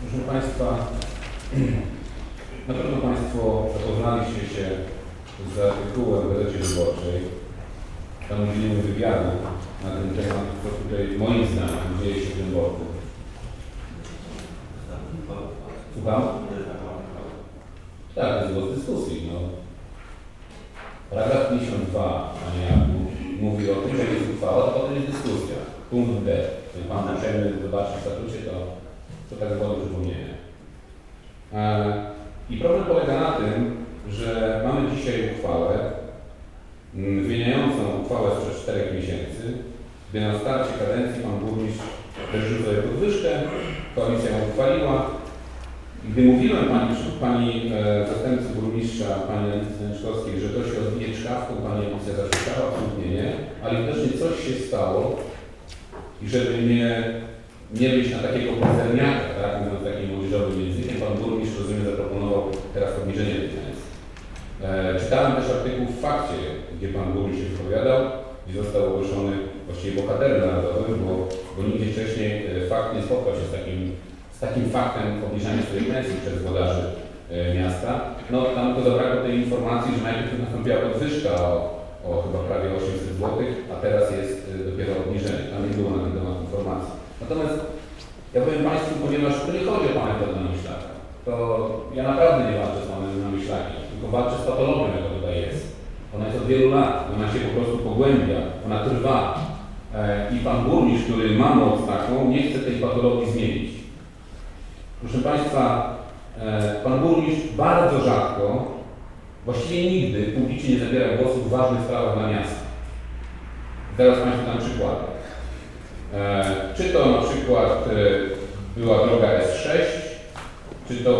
Proszę Państwa, na pewno Państwo zapoznaliście się z artykułem w Gazecie Wyborczej. Tam udzielimy wywiadu na ten temat, co tutaj moim zdaniem dzieje się w tym roku. Słucham? Tak, to jest głos dyskusji. No. Paragraf 52, Panie Janku, mówi o tym, że jest uchwała, to potem jest dyskusja. Punkt B. Jeżeli Pan uprzejmy zobaczy w statucie, to, to tak zwany przypomnienie. E, I problem polega na tym, że mamy dzisiaj uchwałę mm, zmieniającą uchwałę sprzed 4 miesięcy, gdy na starcie kadencji Pan Burmistrz wyżył sobie podwyżkę, koalicja ją uchwaliła, gdy mówiłem Pani, pani e, zastępcy burmistrza, Pani Alicji Zęczkowskiej, że to się odbije czkawką, Pani Alicja zakrzyczała, absolutnie nie, ale widocznie coś się stało i żeby nie, nie być na takiego pazerniaka, tak, mówiąc takim młodzieżowym językiem, Pan Burmistrz, rozumiem, zaproponował teraz obniżenie tej pensji. E, czytałem też artykuł w Fakcie, gdzie Pan Burmistrz się wypowiadał i został ogłoszony właściwie bohaterem narodowym, bo, bo nigdzie wcześniej e, Fakt nie spotkał się z takim z takim faktem obniżania swojej pensji przez włodarzy e, miasta, no tam to zabrakło tej informacji, że najpierw nastąpiła podwyżka o, o chyba prawie 800 zł, a teraz jest e, dopiero obniżenie. Tam nie było na ten temat informacji. Natomiast ja powiem Państwu, ponieważ tu nie chodzi o Pana na myślaka, to ja naprawdę nie walczę z Panem na myślaki, tylko walczę z patologią, jaka tutaj jest. Ona jest od wielu lat, ona się po prostu pogłębia, ona trwa. E, I Pan Burmistrz, który ma moc taką, nie chce tej patologii zmienić. Proszę Państwa, e, Pan Burmistrz bardzo rzadko, właściwie nigdy publicznie nie zabiera głosu w ważnych sprawach dla miasta. Zaraz Państwu dam przykłady. E, Czy to na przykład e, była droga S6, czy to,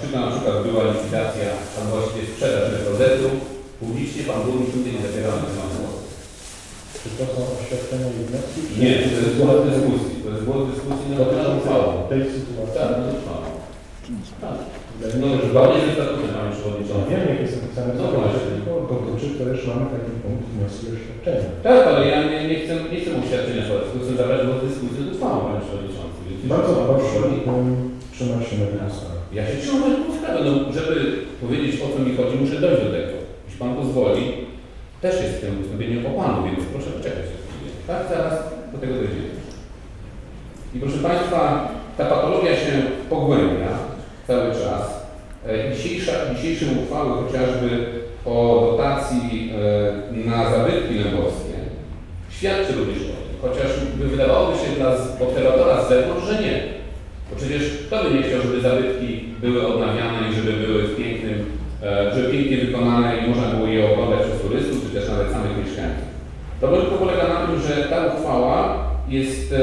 czy to na przykład była likwidacja, a właściwie sprzedaż rekordetu, publicznie Pan Burmistrz nigdy nie zabierał na głosu. Czy to są oświadczenia i wnioski? Nie, to jest głos dyskusji. To jest głos dyskusji na temat uchwały. tej sytuacji. Tak, no to trwało. Tak. No, zgodnie ze statutem, Panie Przewodniczący. wiem, jak jest napisane w No właśnie. Dotyczy to też mamy taki punkt wnioski oświadczenia. Tak, ale ja nie, nie chcę, nie chcę uświadczenia słowa, tylko chcę zabrać głos dyskusji z uchwałą, Panie Przewodniczący. Bardzo proszę, trzymać się na tej. Ja się trzymam na sprawę, no, żeby powiedzieć o co mi chodzi, muszę dojść do tego. Jeśli Pan pozwoli, też jest w tym wystąpieniu o Panu, więc proszę poczekać chwilę. Tak, zaraz do tego dojdziemy. I proszę Państwa, ta patologia się pogłębia cały czas. E, Dzisiejsza, dzisiejsze uchwały chociażby o dotacji e, na zabytki lębowskie świadczy również o tym. Chociaż by wydawałoby się dla obserwatora z zewnątrz, że nie. Bo przecież kto by nie chciał, żeby zabytki były odnawiane i żeby były w pięknym, e, żeby pięknie wykonane i można było je oglądać przez turystów, czy też nawet samych mieszkańców. Problem tylko polega na tym, że ta uchwała jest, e,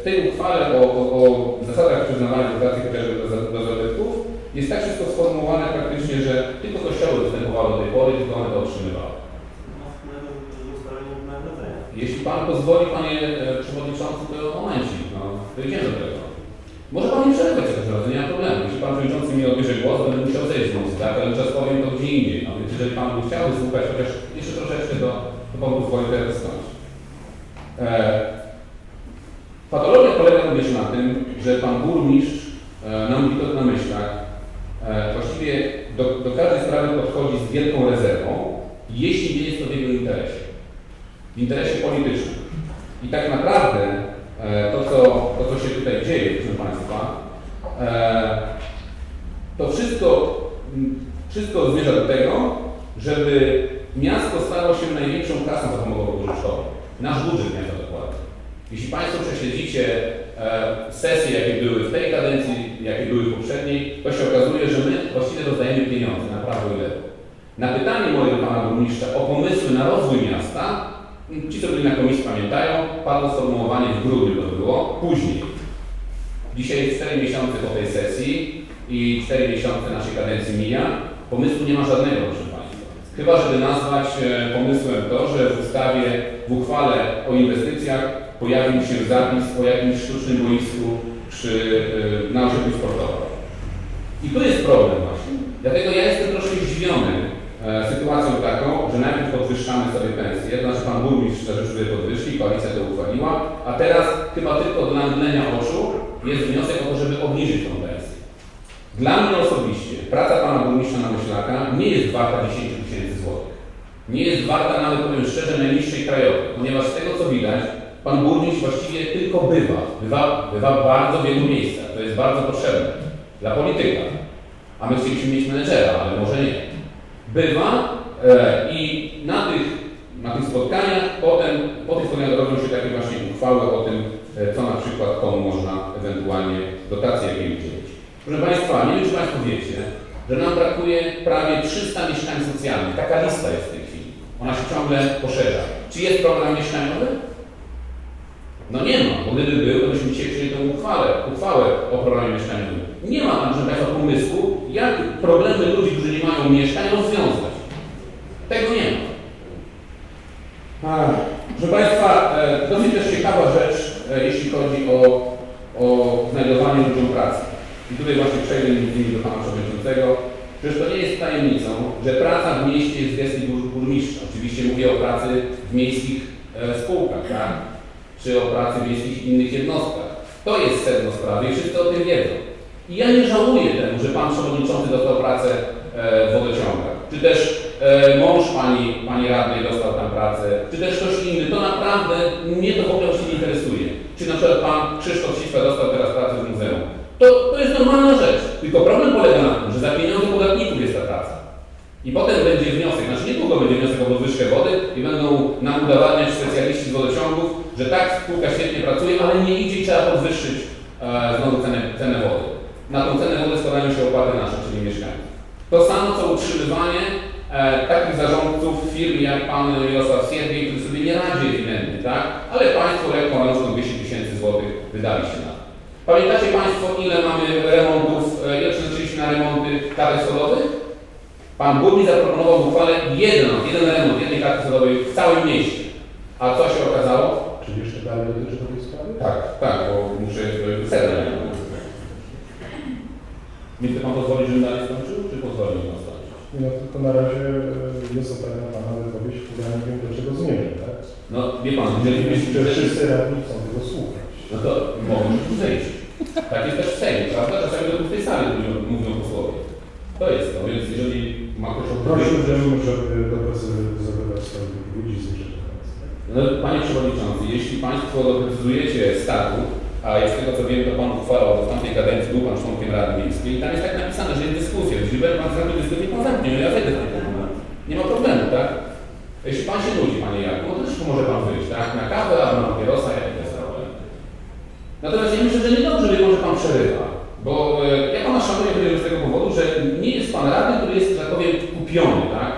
w tej uchwale o, o, o zasadach przyznawania dotacji chociażby do, do zabytków jest tak wszystko sformułowane praktycznie, że tylko kościoły pory, tylko one to otrzymywały. Jeśli Pan pozwoli, Panie e, Przewodniczący, to momencik, no, dojdziemy do tego. Może Pan nie przerywać tego razu, nie ma problemu. Jeśli Pan Przewodniczący mi odbierze głos, będę musiał zejść z muzyki, tak? Ale czas powiem to gdzie indziej. No, więc jeżeli Pan by chciał wysłuchać chociaż jeszcze troszeczkę, to, to Pan pozwoli teraz skończyć. E, patologia polega również na tym, że Pan Burmistrz e, nam mówi to na myślach. E, właściwie do, do sprawy podchodzi z wielką rezerwą, jeśli nie jest to w jego interesie w interesie politycznym. I tak naprawdę e, to, co, to, co się tutaj dzieje, proszę Państwa, e, to wszystko, wszystko zmierza do tego, żeby miasto stało się największą kasą zapomogową-pożyczkową. Nasz budżet miasta dokładnie. Jeśli Państwo prześledzicie sesje, jakie były w tej kadencji, jakie były w poprzedniej, to się okazuje, że my właściwie rozdajemy pieniądze na prawo i lewo. Na pytanie moje do Pana Burmistrza o pomysły na rozwój miasta, ci co byli na komisji pamiętają, padło sformułowanie w grudniu to było, później. Dzisiaj jest 4 miesiące po tej sesji i 4 miesiące naszej kadencji mija. Pomysłu nie ma żadnego, proszę Państwa. Chyba, żeby nazwać e, pomysłem to, że w ustawie, w uchwale o inwestycjach pojawił się zapis o jakimś sztucznym boisku przy, e, na osiedlu sportowym. I tu jest problem właśnie. Dlatego ja jestem troszkę zdziwiony e, sytuacją taką, że najpierw podwyższamy sobie pensję, to znaczy Pan Burmistrz sobie podwyżki, koalicja to uchwaliła, a teraz chyba tylko do namdlenia oczu jest wniosek o to, żeby obniżyć tą pensję. Dla mnie osobiście praca pana burmistrza Namyślaka nie jest warta 10 tysięcy złotych. Nie jest warta nawet, powiem szczerze, najniższej krajowej, ponieważ z tego co widać, pan burmistrz właściwie tylko bywa. Bywa, bywa w bardzo wielu miejscach. To jest bardzo potrzebne dla polityka. A my chcieliśmy mieć menedżera, ale może nie. Bywa e, i na tych, na tych spotkaniach potem, po tych spotkaniach robią się takie właśnie uchwały o tym, e, co na przykład komu można ewentualnie dotacje jakiej udzielić. Proszę Państwa, nie wiem czy Państwo wiecie, że nam brakuje prawie 300 mieszkań socjalnych. Taka lista jest w tej chwili. Ona się ciągle poszerza. Czy jest program mieszkaniowy? No nie ma, bo gdyby był, to byśmy dzisiaj przyjęli tę uchwałę, o programie mieszkaniowym. Nie ma tam, proszę Państwa, pomysłu, jak problemy ludzi, którzy nie mają mieszkań, rozwiązać. Tego nie ma. Ach, Proszę Państwa, e, dosyć też ciekawa rzecz, e, jeśli chodzi o, o znajdowanie ludziom pracy. I tutaj właśnie przejdę między innymi do Pana Przewodniczącego. Przecież to nie jest tajemnicą, że praca w mieście jest w gestii bur- burmistrza. Oczywiście mówię o pracy w miejskich e, spółkach, tak? Czy o pracy w miejskich innych jednostkach. To jest sedno sprawy i wszyscy o tym wiedzą. I ja nie żałuję temu, że Pan Przewodniczący dostał pracę e, w wodociągach. Czy też e, mąż Pani, pani Radnej dostał tam pracę, czy też ktoś inny. To naprawdę mnie to w ogóle się nie interesuje. Czy na przykład Pan Krzysztof Siśla dostał teraz pracę w muzeum. To, to jest normalna rzecz. Tylko problem polega na tym, że za pieniądze podatników jest ta praca. I potem będzie wniosek, znaczy niedługo będzie wniosek o podwyżkę wody i będą nam udowadniać specjaliści z wodociągów, że tak spółka świetnie pracuje, ale nie idzie i trzeba podwyższyć e, znowu cenę, cenę wody. Na tą cenę wody składają się opłaty nasze, czyli mieszkańców. To samo co utrzymywanie e, takich zarządców firm jak pan Jarosław Siergiej, który sobie nie radzi ewidentnie, tak? Ale państwo lekką rączką 200 tysięcy złotych wydaliście na. Pamiętacie Państwo, ile mamy remontów, e, ile przeznaczyliśmy na remonty kart schodowych? Pan burmistrz zaproponował w uchwale jeden, jeden remont jednej karty schodowej w całym mieście. A co się okazało? Czy jeszcze dalej dotyczy tej sprawy? Tak, tak, bo muszę sedem. Mi to Pan pozwoli, żebym dalej skończył, czy pozwoli mi Pan skończyć? No tylko na razie e, jest Pana wypowiedź, która nie wiem do czego zmierza, tak? No wie Pan, jeżeli myśli, Że wszyscy radni chcą tego słuchać. no to mogą już zejść. Tak jest też w Sejmie, prawda? Czasami w tej sali mówią, mówią posłowie. To jest to, więc jeżeli ma ktoś Prosiłbym, żeby doprecyzować swoje wypowiedzi z No, Panie Przewodniczący, jeśli Państwo doprecyzujecie statut, a z tego co wiem, to Pan uchwalał, że w tamtej kadencji był Pan członkiem Rady Miejskiej i tam jest tak napisane, że jest dyskusja. Jeśli będzie Pan zrobił dyskusję, Pan zamknie, no ja wejdę w ten. Nie ma problemu, tak? Jeśli Pan się nudzi, Panie Jarku, no to też może Pan wyjść, tak? Na kawę albo na papierosa, jaki to jest. Natomiast ja myślę, że niedobrze, że może Pan przerywa, bo e, ja Pana szanuję chociażby z tego powodu, że nie jest Pan radny, który jest, że tak kupiony, tak?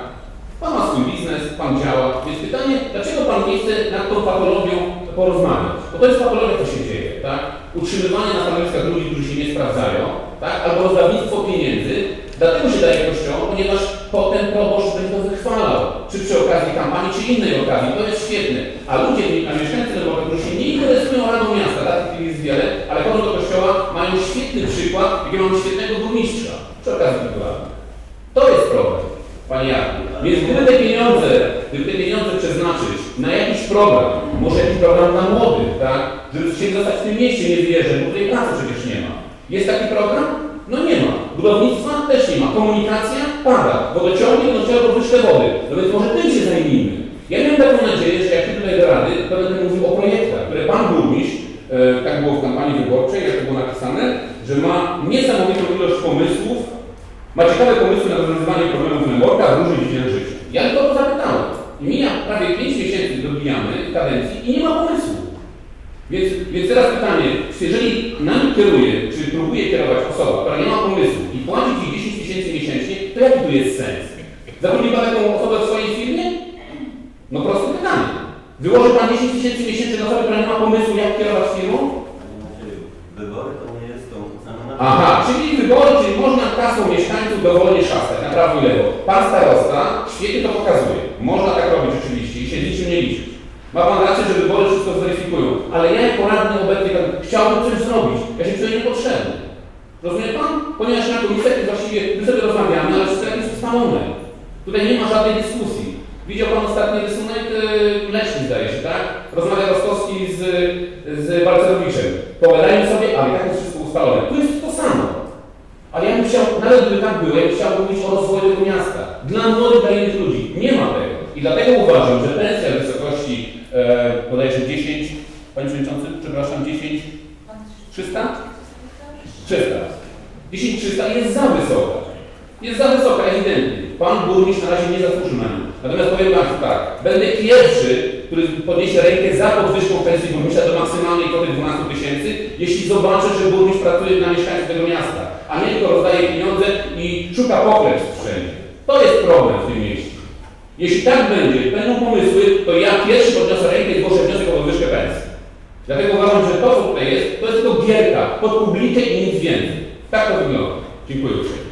Pan ma swój biznes, Pan działa, więc pytanie, dlaczego Pan nie chce nad tą patologią porozmawiać? Bo to jest patologia, co się dzieje, tak? Utrzymywanie na stanowiskach ludzi, którzy się nie sprawdzają, tak? Albo rozdawnictwo pieniędzy, dlatego się daje kościołom, ponieważ potem proboszcz będzie to wychwalał, czy przy okazji kampanii, czy innej okazji, to jest świetne. A ludzie, a mieszkańcy Lwowa, którzy się nie interesują Radą Miasta, tak? Tych jest wiele, ale chodzą do kościoła, mają świetny przykład, jakiego mamy świetnego burmistrza, przy okazji kulturalnej. To jest problem. Panie Jarku. Więc gdyby te pieniądze, gdyby te pieniądze przeznaczyć na jakiś program, może jakiś program dla młodych, tak? Żeby chcieli zostać w tym mieście, nie wierzę, bo tutaj pracy przecież nie ma. Jest taki program? No nie ma. Budownictwa też nie ma. Komunikacja pada. Wodociągi no trzeba podwyżkę wody. No więc może tym się zajmijmy. Ja miałem taką nadzieję, że jak idę tutaj do Rady, to będę mówił o projektach, które Pan Burmistrz, e, tak było w kampanii wyborczej, jak to było napisane, że ma niesamowitą ilość pomysłów, ma ciekawe pomysły na rozwiązywanie problemów Lęborka w różnych dziedzinach życia. Ja tylko to zapytałem. Mija prawie 5 miesięcy dobijamy kadencji i nie ma pomysłu. Więc, więc teraz pytanie, czy jeżeli nami kieruje, czy próbuje kierować osoba, która nie ma pomysłu i płaci Ci 10 tysięcy miesięcznie, to jaki tu jest sens? Zatrudni Pan taką osobę w swojej firmie? No proste pytanie. Wyłoży Pan 10 tysięcy miesięcznie na osobę, która nie ma pomysłu, jak kierować firmą? Wybory to nie jest na Aha, czyli wybory, czyli można kasą mieszkańców dowolnie szastać na prawo i lewo. Pan starosta świetnie to pokazuje. Można tak robić rzeczywiście i się niczym nie liczyć. Ma Pan rację, że wybory wszystko zweryfikują, ale ja jako radny obecnie tam chciałbym coś zrobić. Ja się czuję niepotrzebny. Rozumie Pan? Ponieważ na komisji właściwie my sobie rozmawiamy, ale wszystko jakieś ustalone. Tutaj nie ma żadnej dyskusji. Widział Pan ostatni rysunek yy, Leszny zdaje się, tak? Rozmawia Rostowski z, z Balcerowiczem. Pogadajmy sobie, ale tak jest wszystko ustalone. Tu jest to samo. Ale ja bym chciał by tak było, jak chciałbym mówić o rozwoju tego miasta. Dla młodych, dla innych ludzi. Nie ma tego. I dlatego uważam, że pensja w wysokości e, bodajże 10, Panie Przewodniczący, przepraszam, 10, 300? 300. 10 300 jest za wysoka. Jest za wysoka, ewidentnie. Pan burmistrz na razie nie zasłużył na nią. Natomiast powiem Państwu tak, będę pierwszy, który podniesie rękę za podwyżką pensji burmistrza do maksymalnej kwoty 12 tysięcy, jeśli zobaczę, że burmistrz pracuje dla mieszkańców tego miasta, a nie tylko rozdaje pieniądze i szuka pokrewstw wszędzie. To jest problem w tym mieście. Jeśli tak będzie, będą pomysły, to ja pierwszy podniosę rękę i zgłoszę wniosek o podwyżkę pensji. Dlatego uważam, że to, co tutaj jest, to jest tylko gierka pod publikę i nic więcej. Tak to wygląda. Dziękuję uprzejmie.